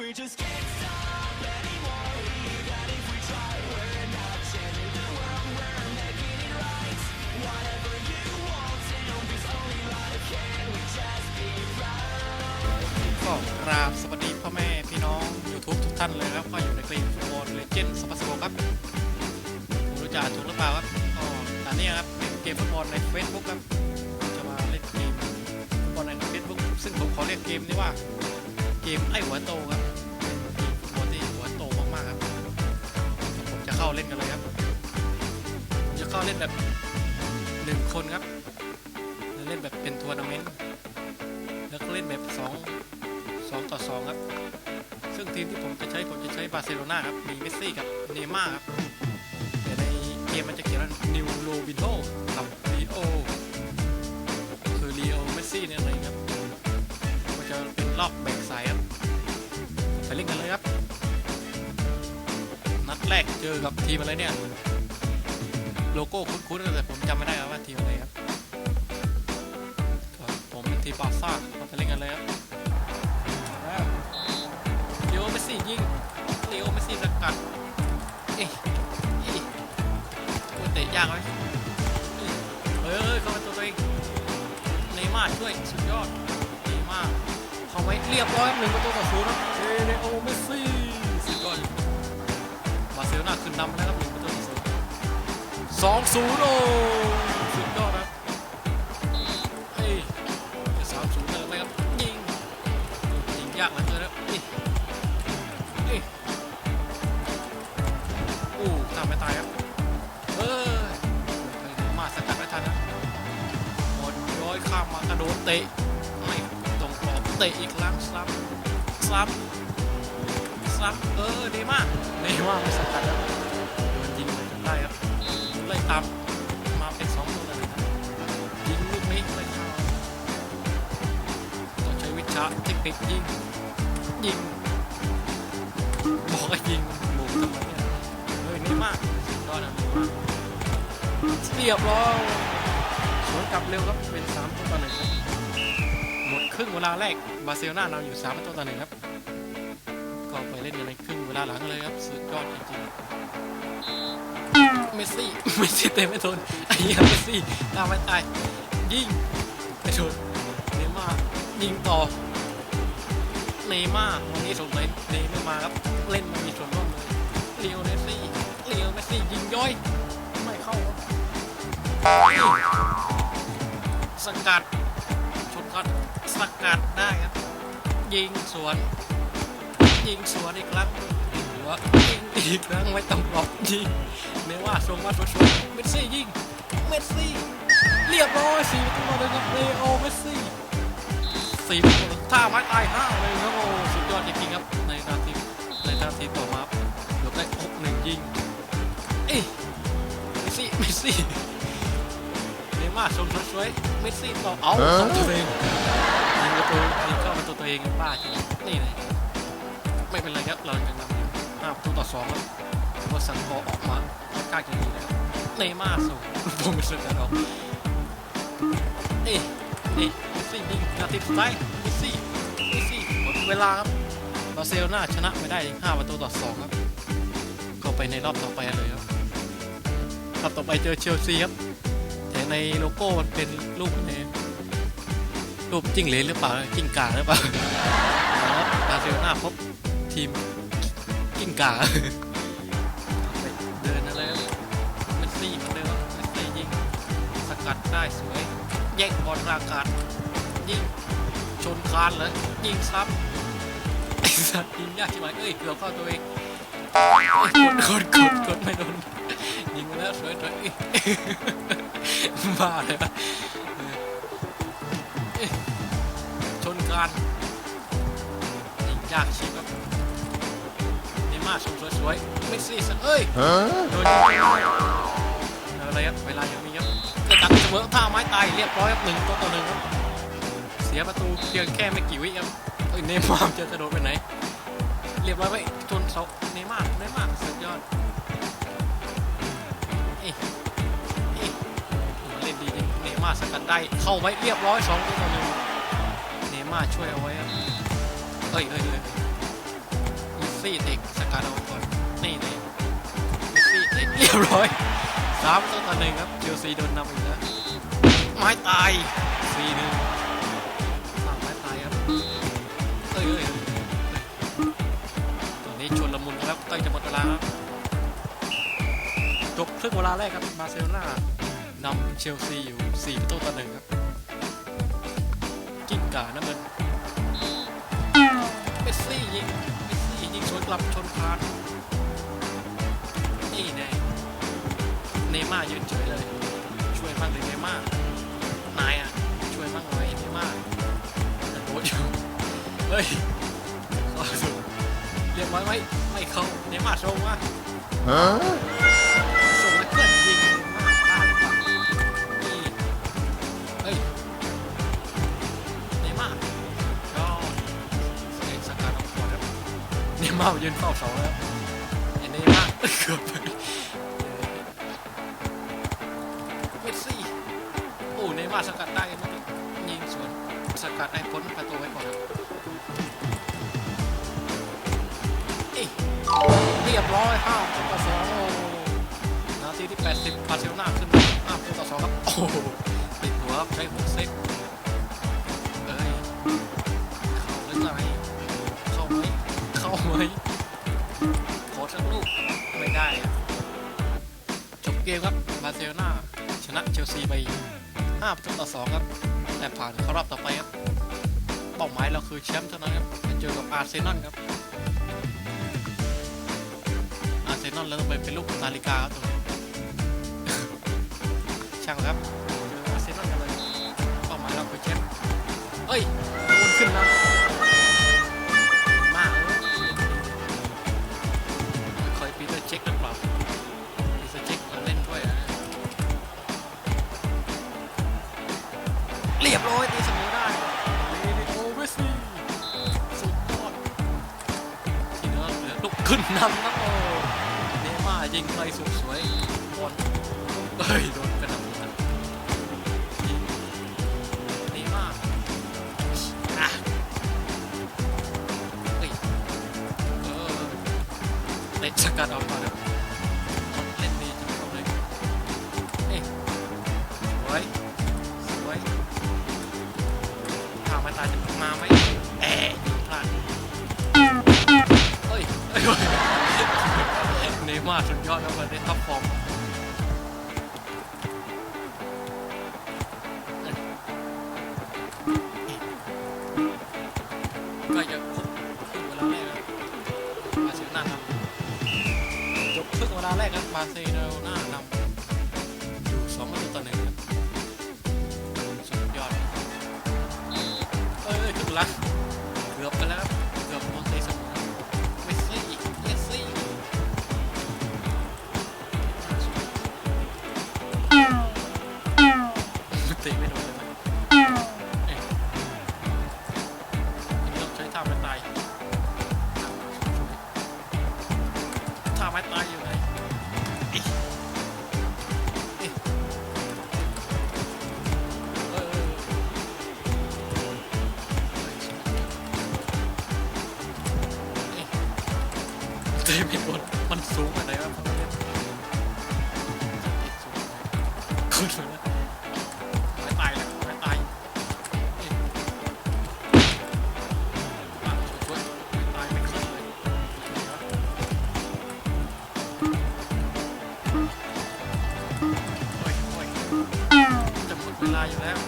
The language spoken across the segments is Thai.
we just can't stop anymore. Even if we try, we're not changing the world. We're making it right. Whatever you want, and it's only life. Can we just be right? ก็กราบสวัสดีพ่อแม่พี่น้อง YouTube ทุกท่านเลยครับก็อยู่ในเกมฟุตบอลเลเจนด์สปาสโกครับผมรู้จะอ่าถูกหรือเปล่าครับก็ตอนนี้ครับเป็นเกมฟุตบอลใน Facebook ครับจะมาเล่นเกมฟุตบอลใน Facebook ซึ่งผมขอเรียกเกมนี้ว่าเกมไอ้หัวโตครับ เข้าเล่นกันเลยครับจะเข้าเล่นแบบหนึ่งคนครับจะเล่นแบบเป็นทัวร์นาเมนต์แล้วก็เล่นแบบสอง2ต่อ2ครับ ซึ่งทีมที่ผมจะใช้ผมจะใช้บาร์เซโลนาครับ มีเมสซี่กับเนย์ม่าร์ครับ แต่ในเกมมันจะเขียนว่านิวโรบิโ o กับลีโอคือลีโอเมสซี่เนี่ยอะไรครับ มันจะเป็นรอบแบ่ง แรกเจอกับทีมอะไรเนี่ย โลโก้คุ้นๆแต่ผมจำไม่ได้ครับว่าทีมอะไรครับผมเป็นทีมบาร์ซ่าเราไปเล่นกันเลยครับเลโอเมสซี่ยิงเลโอเมสซี่สกัดเอ๊ะเอ๊ะโอ้ยเตะยากไหมเฮ้ยเฮ้ยเข้ามาตัวเองเนย์มาช่วยสุดยอดเนย์มาเข้าไว้เรียบร้อยหนึ่งประตูต่อศูนย์ครับเอเลโอเมสซี่ บาร์เซโลนาขึ้นนำแล้วครับหนึ่งประตูต่อศูนย์สองศูนย์โอ้สุดยอดครับเฮ้ยจะสามศูนย์เลยไหมครับยิงยิงยากเหลือเกินครับนี่นี่อู้ตามไม่ตายครับเออมาสกัดไม่ทันนะหมดย้อยข้ามมากระโดดเตะไม่ตรงกรอบเตะอีกครั้งซ้ำซ้ำ ซ้ำเออดีมากดีมากไม่สกัดครับโดนยิงไปจนได้ครับไล่ตามมาเป็นสองตัวเลยนะยิงลูกนี้ไม่เข้าต้องใช้วิชาเทคนิคยิงยิงบอกให้ยิงหมูทำไมเนี่ยเฮ้ยนี่มากสุดยอดนะนี่มากเรียบร้อยสวนกลับเร็วครับเป็น3ประตูต่อหนึ่งครับหมดครึ่งเวลาแรกบาร์เซโลนานำอยู่3ประตูต่อหนึ่งครับก็ไป เล่นกันในครึ่งเวลาหลังเลยครับสุดยอดจริงๆเมสซี่เมสซี่เตะไม่ทนไอ้เหี้ยเมสซี่ตามไม่ตายยิงไม่ทนเนย์ม่าร์ยิงต่อเนย์ม่าร์วันนี้สงสัยเนย์ไม่มาครับเล่นไมันมีส่วนร่วมเลยเลียวเมสซี่เลียวเมสซี่ยิงย้อยไม่เข้าครับสกัดชนกัดสกัดได้ครับยิงสวน ยิงสวนอีกครั้งยิงหัวยิงอีกครั้งไม่ต้องหลอกยิงเนว่าทรงมาสวยเมสซี่ยิงเมสซี่เรียบร้อยสี่ประตูเลยครับเลโอเมสซี่สี่ประตูท่าไม้ตายห้าเลยครับโอ้สุดยอดจริงๆครับในนาทีในนาทีต่อมายกได้หกหนึ่งยิงเอ้ยเมสซี่เมสซี่เนย์ม่าร์ชมสวยเมสซี่ต่อเอาเข้าตัวเองยิงประตูยิงเข้าประตูตัวเองบ้าจริงนี่เลย ไม่เป็นไรครับเรายังนำอยู่ห้าประตูต่อสองครับว่าสังกอออกมาค่อนข้างจะดีแล้วเนย์ม่าส่งผมไม่สนใจหรอกนี่นี่มสซี่ยิงนาทีสุดท้ายมสซี่มสซี่หมดเวลาครับบาร์เซโลนาชนะไม่ได้ถึง5ประตูต่อ2ครับก็ไปในรอบต่อไปเลยครับรอบต่อไปเจอเชลซีครับแต่ในโลโก้มันเป็นรูปในรูปจิ้งเหลนหรือเปล่าจิ้งกาหรือเปล่าครับบาร์เซโลนาพบ ทีมจิ้งก่าเดินอะไรเมสซี่เหมือนเดิมเมสซี่ยิงสกัดได้สวยแย่งบอลรากาศยิงชนคานเลยยิงซ้ำไอ้สัตว์ยิงยากใช่ไหมเอ้ยเกือบเข้าตัวเองกดกดกดไม่โดนยิงแล้วสวยสวยบ้าเลยปะชนคานยิงยากชิบครับ ม่าร์ชมสวยๆเมสซี่สักเอ้ยโดนยิงอะไรครับเวลายังมีครับจะตัดเสมอท่าไม้ตายเรียบร้อยครับหนึ่งตัวต่อหนึ่งครับเสียประตูเพียงแค่ไม่กี่วิครับเอ้ยเนย์มาร์จะกระโดดไปไหน เรียบร้อยไว้ชนเสาเนย์มาร์เนย์มาร์สุดยอดเอ้ยเอ้ยเล่นดีจริงเนย์มาร์สกัดได้เข้าไว้เรียบร้อยสองตัวต่อหนึ่งเนย์มาร์ช่วยเอาไว้ครับเอ้ยเอ้ยเอ้ย ซี่เตะสกัดเอาก่อนนี่นี่ซี่เตะเรียบร้อยสามต่อหนึ่งครับเชลซีโดนนำอีกแล้วไม้ตายสี่หนึ่งสามไม้ตายครับเอ้ยเอ้ยเอ้ยตอนนี้ชนละมุนครับใกล้จะหมดเวลาครับจบครึ่งเวลาแรกครับบาร์เซโลนานำเชลซีอยู่สี่ประตูต่อหนึ่งครับกิ้งก่าน้ำเงินเมสซี่ยิง กลับชนคานนี่แน่เนย์ม่ายืนเฉยเลย ช่วยบ้างเลยเนย์ม่านายอะ ช่วยบ้างเลยเนย์ม่าโอ้ยเฮ้ยเรียบร้อยไม่ไม่เข้าเนย์ม่าร์ส่งว่าส่งายืนเฝ้าเสาแล้วเห็นได้มากเกือบเมสซี่โอ้เนมาสกัดได้เมื่อกี้ยิงสวนสกัดได้พ้นประตูไว้ก่อนเรียบร้อยห้าต่อสองนาทีที่ 80บาร์เซโลนาขึ้นห้าต่อสองครับโอ้ติดหัวใช้หัวเซ็กเอ้ย เข้าไหมขอสักลูกไม่ได้ จบเกมครับบาร์เซโลนาชนะเชลซีไป5ประตูต่อ2ครับ แต่ผ่านเข้ารอบต่อไปครับ เป้าหมายเราคือแชมป์เท่านั้นครับจะเจอกับอาร์เซนอลครับ อาร์เซนอลแล้วต้องไปเป็นลูกนาฬิกาครับตรงนี้ช่างครับ ขึ้นนำนะโอ้เนม่ายิงไปสุดสวยบอลเอ้ยโดนกระหน่ำนะเนม่าอะเฮ้ยเออเตะสกัดออกมา เไม้ตายเลยไม้ตายเอ๊ะอะช่วยๆไม่ตายไม่ขึ้นเลยโอ้ยโอ้ยจะหมดเวลาอยู่แล้ว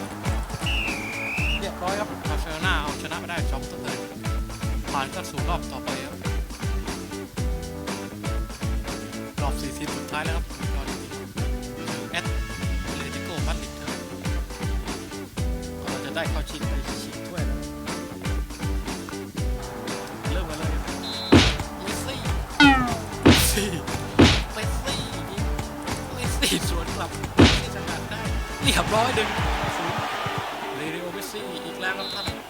เรียบร้อยครับบาร์เซโลนาเอาชนะไปได้สองต่อหนึ่ผ่านก็สู่รอบต่อไปครับรอบสี่ทีมสุดท้ายแล้วครับ ได้เข้าชิงไปชิงถ้วยแล้วเริ่มมาเลยเมสซี่เมสซี่เมสซี่ยิงเมสซี่สวนกลับเมสซี่สกัดได้เรียบร้อยดึงศูนย์เรโอเมสซี่อีกแล้วครับท่าน